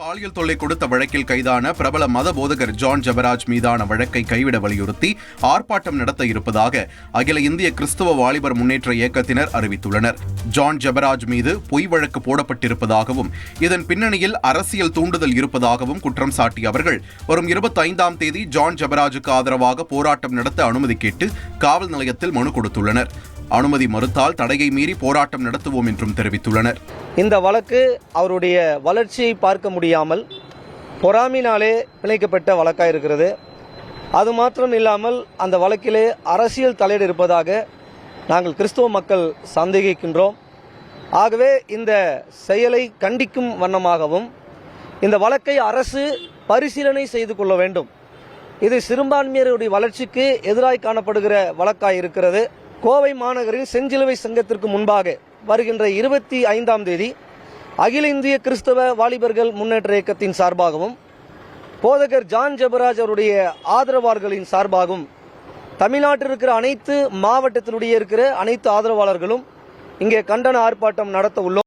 பாலியல் தொல்லை கொடுத்த வழக்கில் கைதான பிரபல மத போதகர் ஜான் ஜெபராஜ் மீதான வழக்கை கைவிட வலியுறுத்தி ஆர்ப்பாட்டம் நடத்த இருப்பதாக அகில இந்திய கிறிஸ்தவ வாலிபர் முன்னேற்ற இயக்கத்தினர் அறிவித்துள்ளனர். ஜான் ஜெபராஜ் மீது பொய் வழக்கு போடப்பட்டிருப்பதாகவும் இதன் பின்னணியில் அரசியல் தூண்டுதல் இருப்பதாகவும் குற்றம் சாட்டிய அவர்கள் வரும் இருபத்தைந்தாம் தேதி ஜான் ஜபராஜுக்கு ஆதரவாக போராட்டம் நடத்த அனுமதி கேட்டு காவல் நிலையத்தில் மனு கொடுத்துள்ளனர். அனுமதி மறுத்தால் தடையை மீறி போராட்டம் நடத்துவோம் என்றும் தெரிவித்துள்ளனர். இந்த வழக்கு அவருடைய வளர்ச்சியை பார்க்க முடியாமல் பொறாமினாலே பிணைக்கப்பட்ட வழக்காக இருக்கிறது. அது மாத்திரம் இல்லாமல் அந்த வழக்கிலே அரசியல் தலையீடு இருப்பதாக நாங்கள் கிறிஸ்துவ மக்கள் சந்தேகிக்கின்றோம். ஆகவே இந்த செயலை கண்டிக்கும் வண்ணமாகவும் இந்த வழக்கை அரசு பரிசீலனை செய்து கொள்ள வேண்டும். இது சிறுபான்மையருடைய வளர்ச்சிக்கு எதிராய் காணப்படுகிற வழக்காக இருக்கிறது. கோவை மாநகரில் செஞ்சிலுவை சங்கத்திற்கு முன்பாக வருகின்ற இருபத்தி ஐந்தாம் தேதி அகில இந்திய கிறிஸ்தவ வாலிபர்கள் முன்னேற்ற இயக்கத்தின் சார்பாகவும் போதகர் ஜான் ஜெபராஜ் அவருடைய ஆதரவாளர்களின் சார்பாகவும் தமிழ்நாட்டில் இருக்கிற அனைத்து மாவட்டத்தினுடைய இருக்கிற அனைத்து ஆதரவாளர்களும் இங்கே கண்டன ஆர்ப்பாட்டம் நடத்த உள்ளோம்.